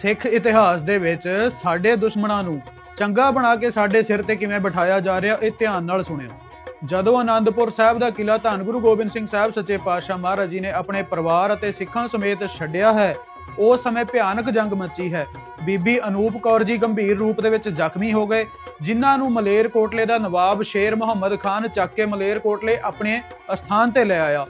ਸਿੱਖ ਇਤਿਹਾਸ ਦੇ ਵਿੱਚ ਸਾਡੇ ਦੁਸ਼ਮਣਾਂ ਨੂੰ ਚੰਗਾ ਬਣਾ ਕੇ ਸਾਡੇ ਸਿਰ ਤੇ ਕਿਵੇਂ ਬਿਠਾਇਆ ਜਾ ਰਿਹਾ, ਇਹ ਧਿਆਨ ਨਾਲ ਸੁਣਿਓ। ਜਦੋਂ ਆਨੰਦਪੁਰ ਸਾਹਿਬ ਦਾ ਕਿਲਾ ਧੰਨ ਗੁਰੂ ਗੋਬਿੰਦ ਸਿੰਘ ਸਾਹਿਬ ਸੱਚੇ ਪਾਤਸ਼ਾਹ ਮਹਾਰਾਜ ਜੀ ਨੇ ਆਪਣੇ ਪਰਿਵਾਰ ਅਤੇ ਸਿੱਖਾਂ ਸਮੇਤ ਛੱਡਿਆ ਹੈ, ਉਸ ਸਮੇਂ ਭਿਆਨਕ ਜੰਗ ਮੱਚੀ ਹੈ। ਬੀਬੀ ਅਨੂਪ ਕੌਰ ਜੀ ਗੰਭੀਰ ਰੂਪ ਦੇ ਵਿੱਚ ਜ਼ਖਮੀ ਹੋ ਗਏ, ਜਿਨ੍ਹਾਂ ਨੂੰ ਮਲੇਰ ਕੋਟਲੇ ਦਾ ਨਵਾਬ ਸ਼ੇਰ ਮੁਹੰਮਦ ਖਾਨ ਚੱਕ ਕੇ ਮਲੇਰ ਕੋਟਲੇ ਆਪਣੇ ਅਸਥਾਨ ਤੇ ਲੈ ਆਇਆ।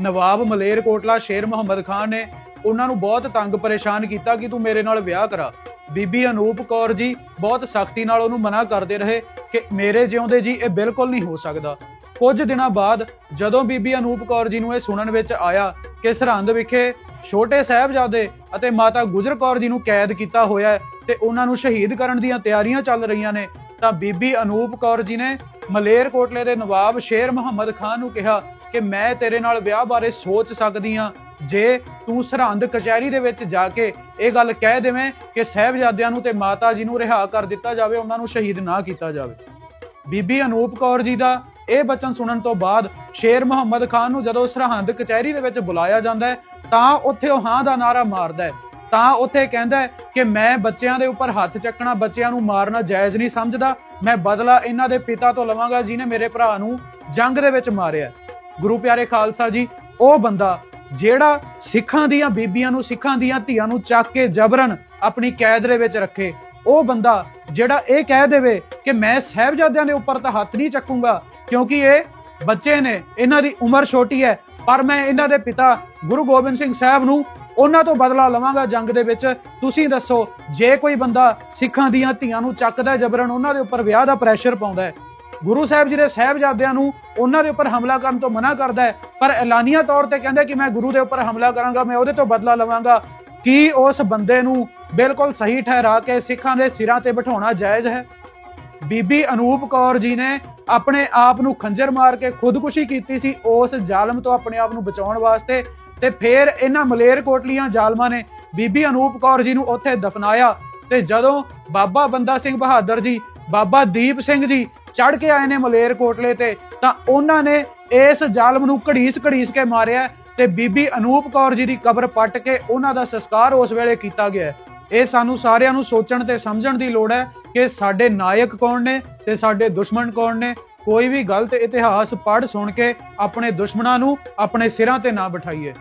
ਨਵਾਬ ਮਲੇਰ ਕੋਟਲਾ ਸ਼ੇਰ ਮੁਹੰਮਦ ਖਾਨ ਨੇ ਉਹਨਾਂ ਨੂੰ ਬਹੁਤ ਤੰਗ ਪਰੇਸ਼ਾਨ ਕੀਤਾ ਕਿ ਤੂੰ ਮੇਰੇ ਨਾਲ ਵਿਆਹ ਕਰਾ। ਬੀਬੀ ਅਨੂਪ ਕੌਰ ਜੀ ਬਹੁਤ ਸਖਤੀ ਨਾਲ ਉਹਨੂੰ ਮਨਾ ਕਰਦੇ ਰਹੇ ਕਿ ਮੇਰੇ ਜਿਉਂਦੇ ਜੀ ਇਹ ਬਿਲਕੁਲ ਨਹੀਂ ਹੋ ਸਕਦਾ। ਕੁਝ ਦਿਨਾਂ ਬਾਅਦ ਜਦੋਂ ਬੀਬੀ ਅਨੂਪ ਕੌਰ ਜੀ ਨੂੰ ਇਹ ਸੁਣਨ ਵਿੱਚ ਆਇਆ ਕਿ ਸਰਹੰਦ ਵਿਖੇ ਛੋਟੇ ਸਾਹਿਬਜ਼ਾਦੇ ਅਤੇ ਮਾਤਾ ਗੁਜਰ ਕੌਰ ਜੀ ਨੂੰ ਕੈਦ ਕੀਤਾ ਹੋਇਆ ਹੈ ਤੇ ਉਹਨਾਂ ਨੂੰ ਸ਼ਹੀਦ ਕਰਨ ਦੀਆਂ ਤਿਆਰੀਆਂ ਚੱਲ ਰਹੀਆਂ ਨੇ, ਤਾਂ ਬੀਬੀ ਅਨੂਪ ਕੌਰ ਜੀ ਨੇ ਮਲੇਰਕੋਟਲੇ ਦੇ ਨਵਾਬ ਸ਼ੇਰ ਮੁਹੰਮਦ ਖਾਨ ਨੂੰ ਕਿਹਾ ਕਿ ਮੈਂ ਤੇਰੇ ਨਾਲ ਵਿਆਹ ਬਾਰੇ ਸੋਚ ਸਕਦੀ ਹਾਂ ਜੇ ਤੂੰ ਸਰਹੰਦ ਕਚਹਿਰੀ ਦੇ ਵਿੱਚ ਜਾ ਕੇ ਇਹ ਗੱਲ ਕਹਿ ਦੇਵੇਂ ਕਿ ਸਹਿਬਜ਼ਾਦਿਆਂ ਨੂੰ ਤੇ ਮਾਤਾ ਜੀ ਨੂੰ ਰਿਹਾ ਕਰ ਦਿੱਤਾ ਜਾਵੇ, ਉਹਨਾਂ ਨੂੰ ਸ਼ਹੀਦ ਨਾ ਕੀਤਾ ਜਾਵੇ। ਬੀਬੀ ਅਨੂਪ ਕੌਰ ਜੀ ਦਾ ਇਹ ਬਚਨ ਸੁਣਨ ਤੋਂ ਬਾਅਦ ਸ਼ੇਰ ਮੁਹੰਮਦ ਖਾਨ ਨੂੰ ਜਦੋਂ ਸਰਹੰਦ ਕਚਹਿਰੀ ਦੇ ਵਿੱਚ ਬੁਲਾਇਆ ਜਾਂਦਾ ਹੈ, ਤਾਂ ਉੱਥੇ ਉਹ ਹਾਂ ਦਾ ਨਾਰਾ ਮਾਰਦਾ ਹੈ। ਤਾਂ ਉੱਥੇ ਕਹਿੰਦਾ ਹੈ ਕਿ ਮੈਂ ਬੱਚਿਆਂ ਦੇ ਉੱਪਰ ਹੱਥ ਚੱਕਣਾ, ਬੱਚਿਆਂ ਨੂੰ ਮਾਰਨਾ ਜਾਇਜ਼ ਨਹੀਂ ਸਮਝਦਾ। ਮੈਂ ਬਦਲਾ ਇਹਨਾਂ ਦੇ ਪਿਤਾ ਤੋਂ ਲਵਾਂਗਾ ਜਿਨੇ ਮੇਰੇ ਭਰਾ ਨੂੰ ਜੰਗ ਦੇ ਵਿੱਚ ਮਾਰਿਆ ਗੁਰੂ ਪਿਆਰੇ ਖਾਲਸਾ ਜੀ, ਉਹ ਬੰਦਾ ਜਿਹੜਾ ਸਿੱਖਾਂ ਦੀਆਂ ਬੀਬੀਆਂ ਨੂੰ, ਸਿੱਖਾਂ ਦੀਆਂ ਧੀਆਂ ਨੂੰ ਚੱਕ ਕੇ ਜਬਰਨ ਆਪਣੀ ਕੈਦ ਦੇ ਵਿੱਚ ਰੱਖੇ, ਉਹ ਬੰਦਾ ਜਿਹੜਾ ਇਹ ਕਹਿ ਦੇਵੇ ਕਿ ਮੈਂ ਸਹਿਬਜ਼ਾਦਿਆਂ ਦੇ ਉੱਪਰ ਤਾਂ ਹੱਥ ਨਹੀਂ ਚੱਕੂੰਗਾ, ਕਿਉਂਕਿ ਇਹ ਬੱਚੇ ਨੇ, ਇਹਨਾਂ ਦੀ ਉਮਰ ਛੋਟੀ ਹੈ, ਪਰ ਮੈਂ ਇਹਨਾਂ ਦੇ ਪਿਤਾ ਗੁਰੂ ਗੋਬਿੰਦ ਸਿੰਘ ਸਾਹਿਬ ਨੂੰ ਉਹਨਾਂ ਤੋਂ ਬਦਲਾ ਲਵਾਂਗਾ ਜੰਗ ਦੇ ਵਿੱਚ। ਤੁਸੀਂ ਦੱਸੋ, ਜੇ ਕੋਈ ਬੰਦਾ ਸਿੱਖਾਂ ਦੀਆਂ ਧੀਆਂ ਨੂੰ ਚੱਕਦਾ ਜਬਰਨ ਉਹਨਾਂ ਦੇ ਉੱਪਰ ਵਿਆਹ ਦਾ ਪ੍ਰੈਸ਼ਰ ਪਾਉਂਦਾ ਹੈ ਗੁਰੂ ਸਾਹਿਬ ਜੀ ਦੇ ਸਹਿਬਜ਼ਾਦਿਆਂ ਨੂੰ ਉਹਨਾਂ ਦੇ ਉੱਪਰ ਹਮਲਾ ਕਰਨ ਤੋਂ ਮਨਾ ਕਰਦਾ ਹੈ। ਪਰ ਐਲਾਨੀਆ ਤੌਰ ਤੇ ਕਹਿੰਦਾ ਕਿ ਮੈਂ ਗੁਰੂ ਦੇ ਉੱਪਰ ਹਮਲਾ ਕਰਾਂਗਾ, ਮੈਂ ਉਹਦੇ ਤੋਂ ਬਦਲਾ ਲਵਾਂਗਾ। ਕੀ ਉਸ ਬੰਦੇ ਨੂੰ ਬਿਲਕੁਲ ਸਹੀ ਠਹਿਰਾ ਕੇ ਸਿੱਖਾਂ ਦੇ ਸਿਰਾਂ ਤੇ ਬਿਠਾਉਣਾ ਜਾਇਜ਼ ਹੈ? ਬੀਬੀ ਅਨੂਪ ਕੌਰ ਜੀ ਨੇ ਆਪਣੇ ਆਪ ਨੂੰ ਖੰਜਰ ਮਾਰ ਕੇ ਖੁਦਕੁਸ਼ੀ ਕੀਤੀ ਸੀ ਉਸ ਜ਼ਾਲਮ ਤੋਂ ਆਪਣੇ ਆਪ ਨੂੰ ਬਚਾਉਣ ਵਾਸਤੇ ਤੇ ਫਿਰ ਇਹਨਾਂ ਮਲੇਰ ਕੋਟਲੀਆਂ ਜ਼ਾਲਮਾਂ ਨੇ ਬੀਬੀ ਅਨੂਪ ਕੌਰ ਜੀ ਨੂੰ ਉੱਥੇ ਦਫਨਾਇਆ। ਤੇ ਜਦੋਂ ਬਾਬਾ ਬੰਦਾ ਸਿੰਘ ਬਹਾਦਰ ਜੀ, ਬਾਬਾ ਦੀਪ ਸਿੰਘ ਜੀ ਚੜ ਕੇ ਆਏ ਨੇ ਮਲੇਰ ਕੋਟਲੇ ਤੇ, ਤਾਂ ਉਹਨਾਂ ਨੇ ਇਸ ਜ਼ਾਲਮ ਨੂੰ ਘੜੀਸ ਘੜੀਸ ਕੇ ਮਾਰਿਆ ਤੇ ਬੀਬੀ ਅਨੂਪ ਕੌਰ ਜੀ ਦੀ ਕਬਰ ਪੱਟ ਕੇ ਉਹਨਾਂ ਦਾ ਸੰਸਕਾਰ ਉਸ ਵੇਲੇ ਕੀਤਾ ਗਿਆ ਇਹ ਸਾਨੂੰ ਸਾਰਿਆਂ ਨੂੰ ਸੋਚਣ ਤੇ ਸਮਝਣ ਦੀ ਲੋੜ ਹੈ ਕਿ ਸਾਡੇ ਨਾਇਕ ਕੌਣ ਨੇ ਤੇ ਸਾਡੇ ਦੁਸ਼ਮਣ ਕੌਣ ਨੇ। ਕੋਈ ਵੀ ਗਲਤ ਇਤਿਹਾਸ ਪੜ੍ਹ ਸੁਣ ਕੇ ਆਪਣੇ ਦੁਸ਼ਮਣਾਂ ਨੂੰ ਆਪਣੇ ਸਿਰਾਂ ਤੇ ਨਾ ਬਿਠਾਈਏ।